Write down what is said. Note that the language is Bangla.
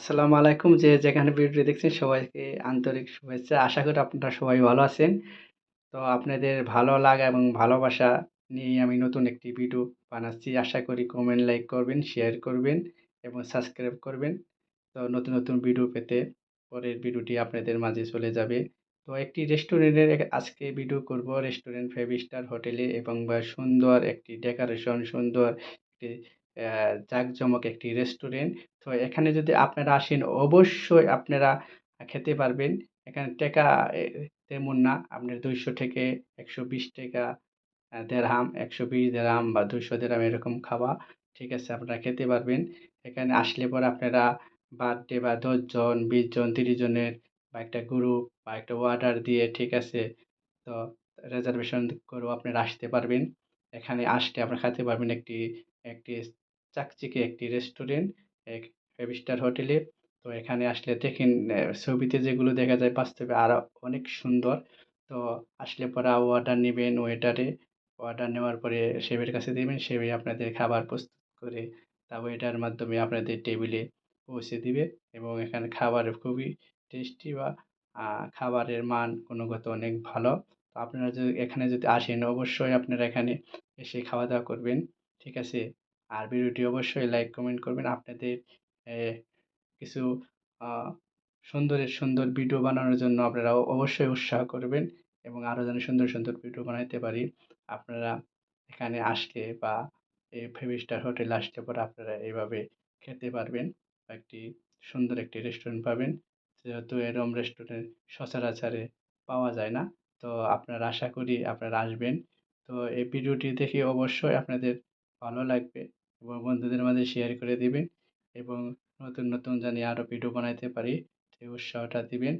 আসসালামু আলাইকুম যে যেখানে ভিডিওটি দেখছেন সবাইকে আন্তরিক শুভেচ্ছা। আশা করি আপনারা সবাই ভালো আছেন। তো আপনাদের ভালো লাগা এবং ভালোবাসা নিয়ে আমি নতুন একটি ভিডিও বানাচ্ছি। আশা করি কমেন্ট লাইক করবেন শেয়ার করবেন এবং সাবস্ক্রাইব করবেন। তো নতুন নতুন ভিডিও পেতে পরের ভিডিওটি আপনাদের মাঝে চলে যাবে। তো একটি রেস্টুরেন্টের আজকে ভিডিও করব। রেস্টুরেন্ট ফাইভ স্টার হোটেলে এবং সুন্দর একটি ডেকোরেশন সুন্দর একটি জাঁকজমক একটি রেস্টুরেন্ট তো এখানে যদি আপনারা আসেন, অবশ্যই আপনারা খেতে পারবেন। এখানে টাকা তেমন না। আপনার দুইশো থেকে একশো বিশ টাকা দেড়হাম, একশো বিশ দেড়হাম বা দুশো দেড়হাম এরকম খাওয়া, ঠিক আছে, আপনারা খেতে পারবেন। এখানে আসলে পরে আপনারা বার্থডে বা দশজন, বিশজন তিরিশ জনের বা একটা গ্রুপ বা একটা অর্ডার দিয়ে, ঠিক আছে, তো রিজার্ভেশন করেও আপনারা আসতে পারবেন। এখানে আসলে আপনারা খেতে পারবেন একটি একটি চাকচিকে একটি রেস্টুরেন্ট এক ফাইভ স্টার হোটেলে তো এখানে আসলে দেখেন ছবিতে যেগুলো দেখা যায় বাস্তবে আরও অনেক সুন্দর। তো আসলে পরে অর্ডার নেবেন ওয়েটারে অর্ডার নেওয়ার পরে শেফের কাছে দেবেন শেফে আপনাদের খাবার প্রস্তুত করে তা ওয়েটার মাধ্যমে আপনাদের টেবিলে পৌঁছে দিবে এবং এখানে খাবার খুবই টেস্টি বা খাবারের মান গুণগত অনেক ভালো। তো আপনারা যদি, এখানে যদি আসেন, অবশ্যই আপনারা এখানে এসে খাওয়া দাওয়া করবেন, ঠিক আছে? আর ভিডিওটি অবশ্যই লাইক, কমেন্ট করবেন। আপনাদের কিছু সুন্দরের সুন্দর ভিডিও বানানোর জন্য আপনারা অবশ্যই উৎসাহ করবেন এবং আরও যেন সুন্দর সুন্দর ভিডিও বানাইতে পারি। আপনারা এখানে আসলে বা এই ফাইভ স্টার হোটেলে আসলে পরে আপনারা এইভাবে খেতে পারবেন একটি সুন্দর একটি রেস্টুরেন্ট পাবেন। যেহেতু এরম রেস্টুরেন্ট সচরাচরে পাওয়া যায় না, তো আপনারা আশা করি আপনারা আসবেন। তো এই ভিডিওটি দেখে অবশ্যই আপনাদের ভালো লাগবে। এবং বন্ধুদের মাঝে শেয়ার করে দিবেন এবং নতুন নতুন জানি আরও ভিডিও বানাইতে পারি, সেই উৎসাহটা দিবেন।